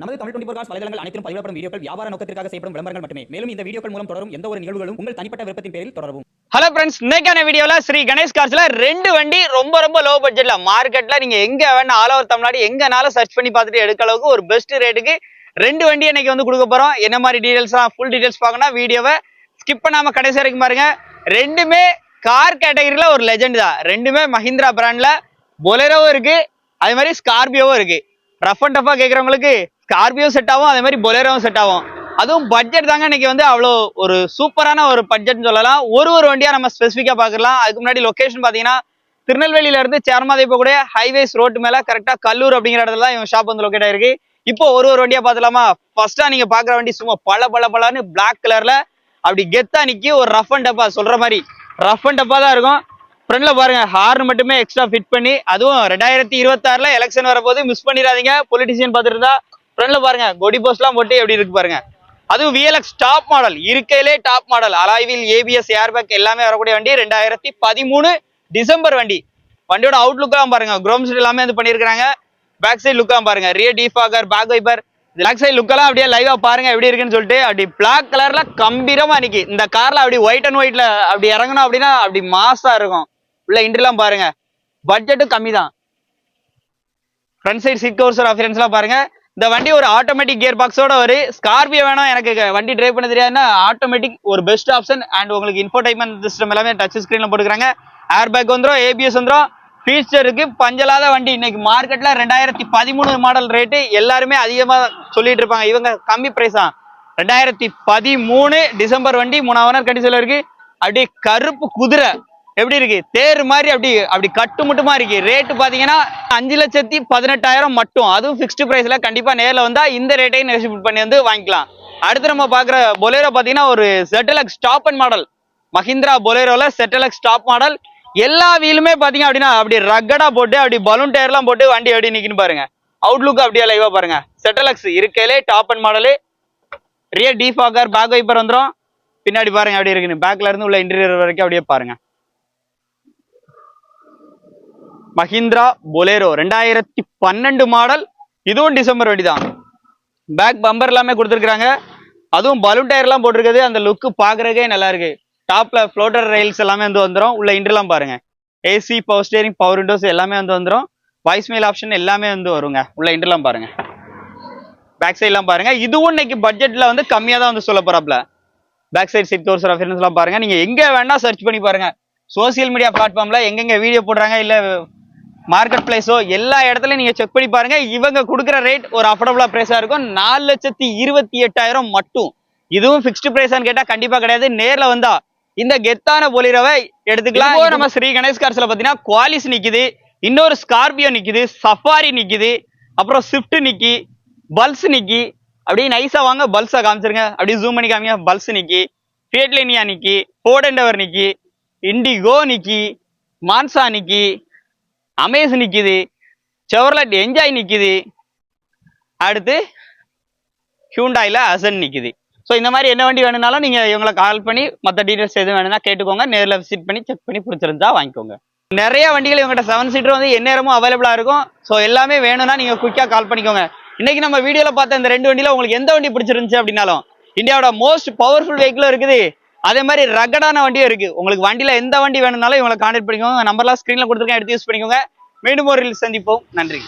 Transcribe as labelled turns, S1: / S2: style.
S1: நமது Tamil twenty four cos வலைதளங்கள் அனைத்தும் பதிவிடப்படும் வீடியோக்கள் வியாபார நோக்கத்திற்காக செய்யப்படும் விளம்பரங்கள் மட்டுமே. மேலும் இந்த வீடியோக்கள் மூலம் தொடரும் எந்த ஒரு நிகழ்வுகளும் உங்கள் தனிப்பட்ட விருப்பத்தின் பேரில் தொடரவும்.
S2: ஹலோ ஃப்ரெண்ட்ஸ் இன்னைக்கான வீடியோல ஸ்ரீ கணேஷ் கார்ஸ்ல ரெண்டு வண்டி ரொம்ப ரொம்ப லோ பட்ஜெட்ல மார்க்கெட்ல நீங்க எங்க வேணா ஆல் ஓவர் தமிழ்நாடு எங்கனாலும் சர்ச் பண்ணி பார்த்துட்டு எடுக்க அளவுக்கு ஒரு பெஸ்ட் ரேட்டுக்கு ரெண்டு வண்டி இன்னைக்கு வந்து கொடுக்க போறோம். என்ன மாதிரி டீடைல்ஸ் ஃபுல் டீடைல்ஸ் பார்க்கணும் வீடியோவை ஸ்கிப் பண்ணாம கடைசி வரைக்கும் பாருங்க. ரெண்டுமே கார் கேட்டகரியில ஒரு லெஜெண்ட் தான். ரெண்டுமே மஹிந்திரா பிராண்ட்ல பொலரோவும் இருக்கு. அதே மாதிரி ஸ்கார்பியோவும் இருக்கு. ரஃப் அண்ட் டஃபா கேட்கறவங்களுக்கு ஸ்கார்பியோ செட் ஆகும் அதே மாதிரி பொலேரோவும் செட் ஆகும் அதுவும் பட்ஜெட் தாங்க இன்னைக்கு வந்து அவ்வளோ ஒரு சூப்பரான ஒரு பட்ஜெட்னு சொல்லலாம். ஒரு ஒரு வண்டியா நம்ம ஸ்பெசிஃபிக்காக பார்க்கலாம் அதுக்கு முன்னாடி லொகேஷன் பார்த்தீங்கன்னா திருநெல்வேலியில இருந்து சேர்மாதை போகக்கூடிய ஹைவேஸ் ரோட்டு மேல கரெக்டா கல்லூர் அப்படிங்கிற இடத்துல தான் இவங்க ஷாப் வந்து லொக்கேட் ஆயிருக்கு. இப்போ ஒரு ஒரு வண்டியா பார்த்துலாமா ஃபர்ஸ்டா நீங்க பாக்குற வண்டி சும்மா பல பல பலன்னு பிளாக் கலர்ல அப்படி கெத்தா நிக்கி ஒரு ரஃப் அண்ட் டப்பா சொல்ற மாதிரி. ரஃப் அண்ட் டப்பா தான் இருக்கும். ஃப்ரண்ட்ல பாருங்க ஹார்ன் மட்டுமே எக்ஸ்ட்ரா ஃபிட் பண்ணி அதுவும் ரெண்டாயிரத்தி இருபத்தாறுல எலெக்ஷன் வரப்போது மிஸ் பண்ணிடாதீங்க. பொலிட்டிஷியன் பார்த்துருந்தா இருந்தா ஃப்ரண்ட்ல பாருங்க கொடி போஸ்ட்லாம் போட்டு எப்படி இருக்கு பாருங்க. அதுவும் விஎல்எக்ஸ் டாப் மாடல் இருக்கையிலே டாப் மாடல் அலாய்வில் ஏபிஎஸ் ஏர்பேக் எல்லாமே வரக்கூடிய வண்டி ரெண்டாயிரத்தி பதிமூணு டிசம்பர் வண்டி. வண்டியோட அவுட்லுக்கெல்லாம் பாருங்க குரோம்ஸ்ட் எல்லாமே வந்து பண்ணியிருக்காங்க பேக் சைடு லுக்கெல்லாம் பாருங்க rear defogger back wiper back side லுக்கெல்லாம் அப்படியே லைவா பாருங்க எப்படி இருக்குன்னு சொல்லிட்டு அப்படி பிளாக் கலர்ல கம்பீரமா நிக்கி. இந்த கார்ல அப்படி ஒயிட் அண்ட் ஒயிட்ல அப்படி இறங்கணும் அப்படின்னா அப்படி மாசா இருக்கும். உள்ள இன்ட்ரெலாம் பாருங்க. பட்ஜெட்டும் கம்மி தான் ஃப்ரண்ட் சைடு சீட் கவர்ஸ் அஃபியன்ஸ்லாம் பாருங்க. இந்த வண்டி ஒரு ஆட்டோமேட்டிக் கியர் பாக்ஸோட ஒரு ஸ்கார்பியோ வேணும் எனக்கு வண்டி டிரைவ் பண்ண தெரியாதுன்னா ஆட்டோமேட்டிக் ஒரு பெஸ்ட் ஆப்ஷன் அண்ட் உங்களுக்கு இன்ஃபோடைன்மெண்ட் சிஸ்டம் எல்லாமே டச் ஸ்க்ரீனில் போட்டுக்கிறாங்க. ஏர் பேக் வந்துடும் ஏபிஎஸ் வந்துடும் ஃபீச்சருக்கு பஞ்சலாத வண்டி. இன்னைக்கு மார்க்கெட்ல ரெண்டாயிரத்தி பதிமூணு மாடல் ரேட்டு எல்லாருமே அதிகமா சொல்லிட்டு இருப்பாங்க. இவங்க கம்மி பிரைஸ் தான் ரெண்டாயிரத்தி பதிமூணு டிசம்பர் வண்டி மூணாவது ஓனர் கண்டிஷன்ல இருக்கு. அப்படியே கருப்பு குதிரை. எப்படி இருக்கு? தேர் மாதிரி அப்படி அப்படி கட்டு மட்டுமா இருக்கு? ரேட்டு பாத்தீங்கன்னா அஞ்சு லட்சத்தி பதினெட்டாயிரம் மட்டும். அதுவும் ஃபிக்ஸ்டு பிரைஸ்ல கண்டிப்பா நேரில் வந்தா இந்த ரேட்டையும் நெகோசியேட் பண்ணி வந்து வாங்கிக்கலாம். அடுத்து நம்ம பாக்குற பொலேரோ பாத்தீங்கன்னா ஒரு செட்டலக்ஸ் டாப் அண்ட் மாடல் மஹிந்திரா பொலேரோல செட்டலக்ஸ் டாப் மாடல் எல்லா வீலுமே பாத்தீங்க அப்படின்னா அப்படி ரக்கடா போட்டு அப்படி பலூன் டயர்லாம் போட்டு வண்டி எப்படி நிக்குன்னு பாருங்க. அவுட்லுக் அப்படியே லைவா பாருங்க. செட்டலக்ஸ் இருக்கையிலே top and model rear defogger back wiper வந்துடும் பின்னாடி பாருங்க அப்படி இருக்குன்னு. பேக்ல இருந்து உள்ள இன்டீரியர் வரைக்கும் அப்படியே பாருங்க. மஹிந்திரா பொலேரோ ரெண்டாயிரத்தி பன்னெண்டு மாடல் இதுவும் டிசம்பர் வண்டி தான் பேக் பம்பர் எல்லாமே கொடுத்துருக்குறாங்க. அதுவும் பலூன் டயர்லாம் போட்டிருக்குது. அந்த லுக்கு பார்க்கறதுக்கே நல்லா இருக்கு. டாப்ல ஃப்ளோட்டர் ரயில்ஸ் எல்லாமே வந்து வந்துடும் உள்ள இன்டர்லாம் பாருங்க. AC power steering power windows எல்லாமே வந்து வந்துடும் வாய்ஸ் மெயில் ஆப்ஷன் எல்லாமே வந்து வருங்க. உள்ள இன்டர்லாம் பாருங்க. பேக் சைட்லாம் பாருங்க. இதுவும் இன்னைக்கு பட்ஜெட்ல வந்து கம்மியாக தான் வந்து சொல்ல போறாப்ல. Back side seat covers reference எல்லாம் பாருங்க. நீங்க எங்க வேணா சர்ச் பண்ணி பாருங்க. சோசியல் மீடியா பிளாட்ஃபார்ம்ல எங்கெங்க வீடியோ போடுறாங்க இல்ல மார்க்கெட் பிளேஸோ எல்லா இடத்துலயும் நீங்க செக் பண்ணி பாருங்க. இவங்க கொடுக்குற ரேட் ஒரு அஃபோர்டபுளா பிரைஸா இருக்கும். நாலு லட்சத்தி இருபத்தி எட்டாயிரம் மட்டும். இதுவும் ஃபிக்ஸ்டு பிரைஸான்னு கேட்டா கண்டிப்பா கிடையாது. நேர்ல வந்தா இந்த கெத்தான பொலிரவை எடுத்துக்கலாம். நம்ம ஸ்ரீ கணேஷ் கார்ஸ்ல பாத்தீங்கன்னா குவாலிஸ் நிக்குது. இன்னொரு ஸ்கார்பியோ நிக்குது. சஃபாரி நிக்குது. அப்புறம் ஸ்விஃப்ட் நிக்கி. பல்ஸ் நிக்கி. அப்படியே நைஸா வாங்க. பல்ஸா காமிச்சிருங்க. அப்படியே ஜூம் பண்ணி காமிங்க. பல்ஸ் நிக்கி. ஃபியட்லினியா நிக்கி. ஃபோர்ட் எண்டவர் நிக்கி. இண்டிகோ நிக்கி. மான்சா நிக்கி. அமேஸ் நிற்கிது செவர்லட் என்ஜாய் நிற்கிது அடுத்து ஹியூண்டாயில் அசன் நிற்கிது ஸோ இந்த மாதிரி என்ன வண்டி வேணும்னாலும் நீங்கள் இவங்களை கால் பண்ணி மற்ற டீட்டெயில்ஸ் எதுவும் வேணும்னா கேட்டுக்கோங்க. நேரில் விசிட் பண்ணி செக் பண்ணி பிடிச்சிருந்தா வாங்கிக்கோங்க. நிறைய வண்டிகள் இவங்ககிட்ட செவன் சீட்டர் வந்து எந்நேரமும் அவைலபிளாக இருக்கும். ஸோ எல்லாமே வேணும்னா நீங்கள் குயிக்காக கால் பண்ணிக்கோங்க. இன்றைக்கி நம்ம வீடியோவில் பார்த்த இந்த ரெண்டு வண்டியில் உங்களுக்கு எந்த வண்டி பிடிச்சிருந்துச்சு அப்படின்னாலும் இந்தியாவோட மோஸ்ட் பவர்ஃபுல் வெஹிக்கிளும் இருக்குது. அதே மாதிரி ரகடான வண்டியும் இருக்கு. உங்களுக்கு வண்டியில எந்த வண்டி வேணும்னாலும் இவங்களை கான்டாக்ட் பண்ணிக்கோங்க. நம்பர்லாம் ஸ்க்ரீன்ல கொடுத்துருக்கேன். எடுத்து யூஸ் பண்ணிக்கோங்க. மீண்டும் ஒரு சந்திப்போம். நன்றி.